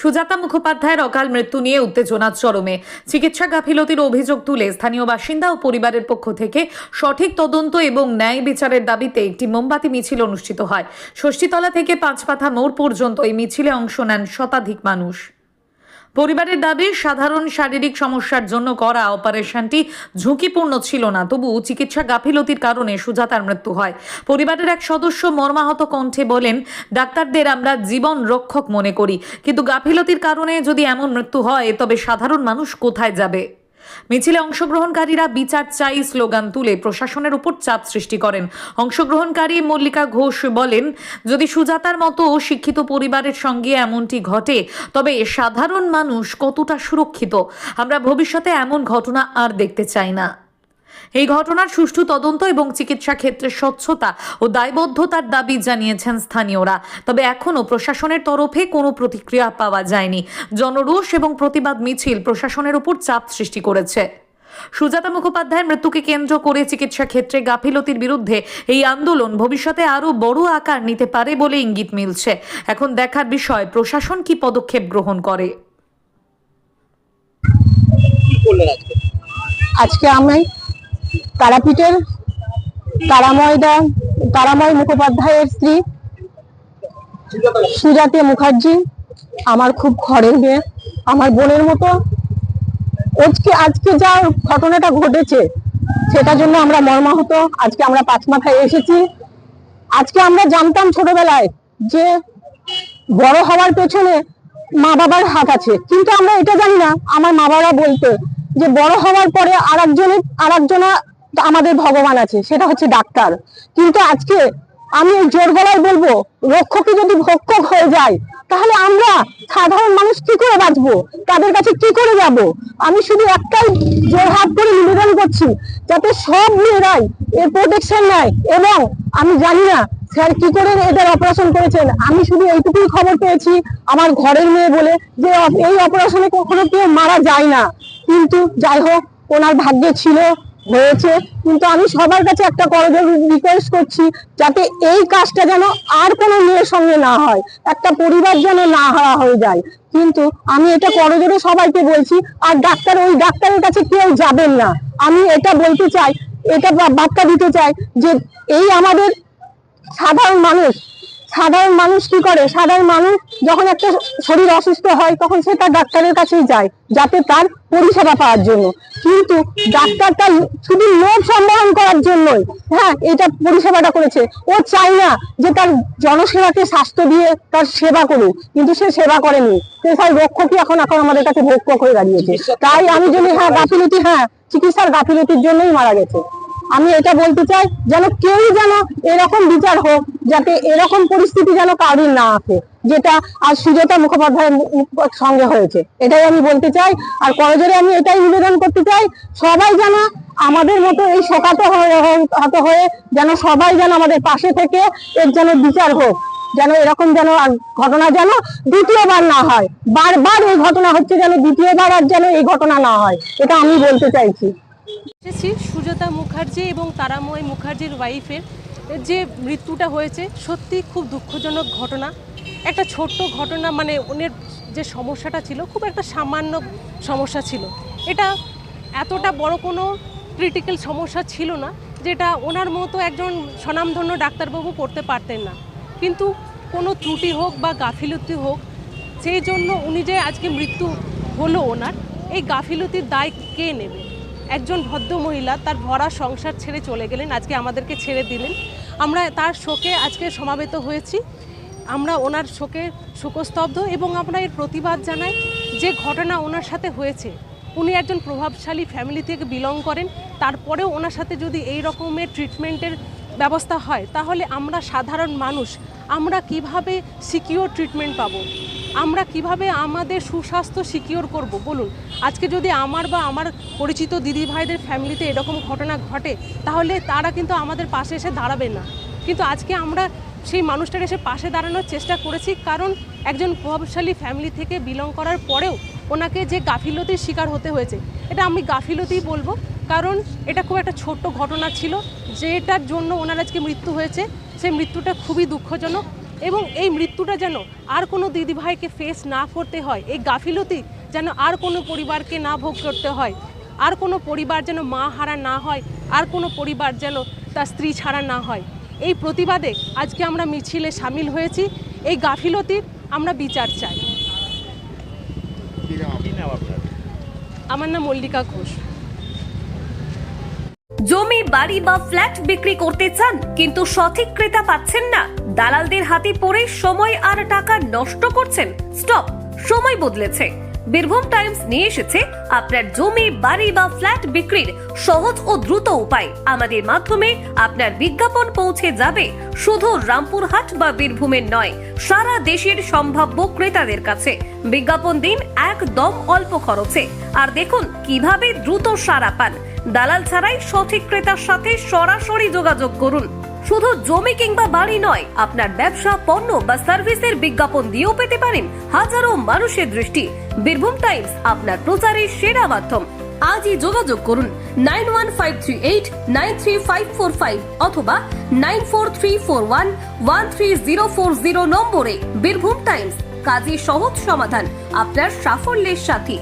সুজাতা মুখোপাধ্যায়ের অকাল মৃত্যু নিয়ে উত্তেজনা চরমে। চিকিৎসা গাফিলতির অভিযোগ তুলে স্থানীয় বাসিন্দা ও পরিবারের পক্ষ থেকে সঠিক তদন্ত এবং ন্যায় বিচারের দাবিতে একটি মোমবাতি মিছিল অনুষ্ঠিত হয়। ষষ্ঠীতলা থেকে পাঁচ পাথা মোড় পর্যন্ত এই মিছিলে অংশ নেন শতাধিক মানুষ। পরিবারের দাবি, সাধারণ শারীরিক সমস্যার জন্য করা অপারেশনটি ঝুঁকিপূর্ণ ছিল না, তবু চিকিৎসা গাফিলতির কারণে সুজাতার মৃত্যু হয়। পরিবারের এক সদস্য মর্মাহত কণ্ঠে বলেন, ডাক্তারদের আমরা জীবন রক্ষক মনে করি, কিন্তু গাফিলতির কারণে যদি এমন মৃত্যু হয়, তবে সাধারণ মানুষ কোথায় যাবে? মিছিলে অংশগ্রহণকারীরা বিচার চাই স্লোগান তুলে প্রশাসনের উপর চাপ সৃষ্টি করেন। অংশগ্রহণকারী মল্লিকা ঘোষ বলেন, যদি সুজাতার মতো শিক্ষিত পরিবারের সঙ্গে এমনটি ঘটে, তবে সাধারণ মানুষ কতটা সুরক্ষিত? আমরা ভবিষ্যতে এমন ঘটনা আর দেখতে চাই না। এই ঘটনার সুষ্ঠু তদন্ত এবং চিকিৎসা ক্ষেত্রে স্বচ্ছতা ও দায়বদ্ধতার দাবি জানিয়েছেন স্থানীয়রা। তবে এখনও প্রশাসনের তরফে কোনো প্রতিক্রিয়া পাওয়া যায়নি। জনরোষ এবং প্রতিবাদ মিছিল প্রশাসনের উপর চাপ সৃষ্টি করেছে। সুজাতা মুখোপাধ্যায়ের মৃত্যুকে কেন্দ্র করে চিকিৎসা ক্ষেত্রে গাফিলতির বিরুদ্ধে এই আন্দোলন ভবিষ্যতে আরও বড় আকার নিতে পারে বলে ইঙ্গিত মিলছে। এখন দেখার বিষয় প্রশাসন কি পদক্ষেপ গ্রহণ করে? আজকে? আজকে আমি তারাপীঠের তারাময় দা তারাময় মুখোপাধ্যায়ের স্ত্রী সুজাতা মুখার্জি, আমার খুব ঘরের মেয়ে, আমার বোনের মতো। আজকে আজকে যা ঘটনাটা ঘটেছে, সেটার জন্য আমরা মর্মাহত। আজকে আমরা পাঁচ মাথায় এসেছি। আজকে আমরা জানতাম ছোটবেলায় যে বড় হওয়ার পেছনে মা বাবার হাত আছে। কিন্তু আমরা এটা জানি না, আমার মা বাবা বলতো যে বড় হওয়ার পরে আর একজনের আর একজনা আমাদের ভগবান আছে, সেটা হচ্ছে ডাক্তার। কিন্তু আজকে আমি জোর গলায় বলব রক্ষকে যদি ভক্ষক হয়ে যায়, তাহলে আমরা সাধারণ মানুষ কি করে বাঁচবো? তাদের কাছে কি করে যাব? আমি শুধু একটাই জোর হাত করে নিবেদন করছি, যাতে সব মেয়েরাই এর প্রোটেকশন নেয় এবং আমি জানি না স্যার কি করে এদের অপারেশন করেছেন। আমি শুধু এইটুকুই খবর পেয়েছি আমার ঘরের মেয়ে বলে যে, এই অপারেশনে কখনো কেউ মারা যায় না। কিন্তু যাই হোক, ওনার ভাগ্যে ছিল হয়েছে। কিন্তু আমি সবার কাছে একটা করজোর রিকোয়েস্ট করছি যাতে এই কাজটা যেন আর কোনো মেয়ের সঙ্গে না হয়, একটা পরিবার যেন না হারা হয়ে যায়। কিন্তু আমি এটা করজোরে সবাইকে বলছি, আর ডাক্তার, ওই ডাক্তারের কাছে কেউ যাবেন না। আমি এটা বলতে চাই, এটা বার্তা দিতে চাই যে এই আমাদের সাধারণ মানুষ সাধারণ মানুষ কি করে? সাধারণ মানুষ যখন একটা শরীর অসুস্থ হয়, তখন সে তার ডাক্তারের কাছেই যায়, যাতে তার পরিষেবা পাওয়ার জন্য। কিন্তু ডাক্তারটা শুধু লোভ সম্বরণ করার জন্যই হ্যাঁ এটা পরিষেবাটা করেছে। ও চায় না যে তার জনসেবাকে স্বাস্থ্য দিয়ে তার সেবা করুক, কিন্তু সে সেবা করেনি। সে পেশার রক্ষকই এখন এখন আমাদের কাছে ভক্ষক হয়ে দাঁড়িয়েছে। তাই আমি যদি হ্যাঁ গাফিলতি হ্যাঁ চিকিৎসার গাফিলতির জন্যই মারা গেছে। আমি এটা বলতে চাই, যেন কেউ যেন এরকম বিচার হোক, যাতে এরকম পরিস্থিতি যেন কারোর না আসে, যেটা আর সুজাতা মুখোপাধ্যায়ের সঙ্গে হয়েছে। এটাই আমি বলতে চাই, আর করজোরে আমি এটাই নিবেদন করতে চাই, সবাই যেন আমাদের মতো এই শোকাত হয়ে হয়ে যেন সবাই যেন আমাদের পাশে থেকে এর যেন বিচার হোক, যেন এরকম যেন আর ঘটনা যেন দ্বিতীয়বার না হয়। বারবার এই ঘটনা হচ্ছে যেন দ্বিতীয়বার আর যেন এই ঘটনা না হয়, এটা আমি বলতে চাইছি। এসেছি সুজাতা মুখার্জি এবং তারাময় মুখার্জির ওয়াইফের যে মৃত্যুটা হয়েছে, সত্যি খুব দুঃখজনক ঘটনা। একটা ছোট্ট ঘটনা মানে ওনের যে সমস্যাটা ছিল, খুব একটা সামান্য সমস্যা ছিল। এটা এতটা বড় কোনো ক্রিটিক্যাল সমস্যা ছিল না, যেটা ওনার মতো একজন স্বনামধন্য ডাক্তারবাবু করতে পারতেন না। কিন্তু কোনো ত্রুটি হোক বা গাফিলতি হোক, সেই জন্য উনি যে আজকে মৃত্যু হলো ওনার, এই গাফিলতির দায় কে নেবে? একজন ভদ্র মহিলা তার ভরা সংসার ছেড়ে চলে গেলেন, আজকে আমাদেরকে ছেড়ে দিলেন। আমরা তার শোকে আজকে সমাবেত হয়েছি। আমরা ওনার শোকে শোকস্তব্ধ এবং আমরা এর প্রতিবাদ জানাই যে ঘটনা ওনার সাথে হয়েছে। উনি একজন প্রভাবশালী ফ্যামিলি থেকে বিলং করেন। তারপরেও ওনার সাথে যদি এই রকমের ট্রিটমেন্টের ব্যবস্থা হয়, তাহলে আমরা সাধারণ মানুষ আমরা কীভাবে সিকিওর ট্রিটমেন্ট পাবো? আমরা কীভাবে আমাদের সুস্বাস্থ্য সিকিওর করব? বলুন। আজকে যদি আমার বা আমার পরিচিত দিদি ভাইদের ফ্যামিলিতে এরকম ঘটনা ঘটে, তাহলে তারা কিন্তু আমাদের পাশে এসে দাঁড়াবে না। কিন্তু আজকে আমরা সেই মানুষটার এসে পাশে দাঁড়ানোর চেষ্টা করেছি, কারণ একজন প্রভাবশালী ফ্যামিলি থেকে বিলং করার পরেও ওনাকে যে গাফিলতির শিকার হতে হয়েছে, এটা আমি গাফিলতিই বলব। কারণ এটা খুব একটা ছোট্ট ঘটনা ছিল, যেটার জন্য ওনার আজকে মৃত্যু হয়েছে। সেই মৃত্যুটা খুবই দুঃখজনক এবং এই মৃত্যুটা যেন আর কোনো দিদিভাইকে ফেস না করতে হয় এই গাফিলতি যেন আর কোনো পরিবারকে না ভোগ করতে হয় আর কোনো পরিবার যেন মা হারা না হয় আর কোনো পরিবার যেন তার স্ত্রী ছাড়া না হয় এই প্রতিবাদে আজকে আমরা মিছিলে সামিল হয়েছি এই গাফিলতির আমরা বিচার চাই। আমার নাম মল্লিকা ঘোষ। জমি, বাড়ি বা ফ্ল্যাট বিক্রি করতে চান, কিন্তু সঠিক ক্রেতা পাচ্ছেন না। দালালদের হাতে পড়ে সময় আর টাকা নষ্ট করছেন। স্টপ, সময় বদলেছে। বীরভূম টাইমস নিয়ে এসেছে আপনার জমি, বাড়ি বা ফ্ল্যাট বিক্রির সহজ ও দ্রুত উপায়। আমাদের মাধ্যমে আপনার বিজ্ঞাপন পৌঁছে যাবে। শুধু রামপুরহাট বা বীরভূমের নয়, সারা দেশের সম্ভাব্য ক্রেতাদের কাছে। বিজ্ঞাপন দিন একদম অল্প খরচে। আর দেখুন কীভাবে দ্রুত সারা পান। দালাল ছাড়াই সঠিক ক্রেতার সাথে সরাসরি যোগাযোগ করুন। শুধু জমি কিংবা বাড়ি নয়, আপনার ব্যবসা, পণ্য বা সার্ভিসের বিজ্ঞাপন দিয়েও পেতে পারেন হাজারো মানুষের দৃষ্টি। বীরভূম টাইমস, আপনার প্রচারের সেরা মাধ্যম। আজই যোগাযোগ করুন nine one five three eight, nine three five four five অথবা nine four three four one one three zero four zero নম্বরে। বীরভূম টাইমস, কাজী সহজ সমাধান, আপনার সাফল্যের সাথী।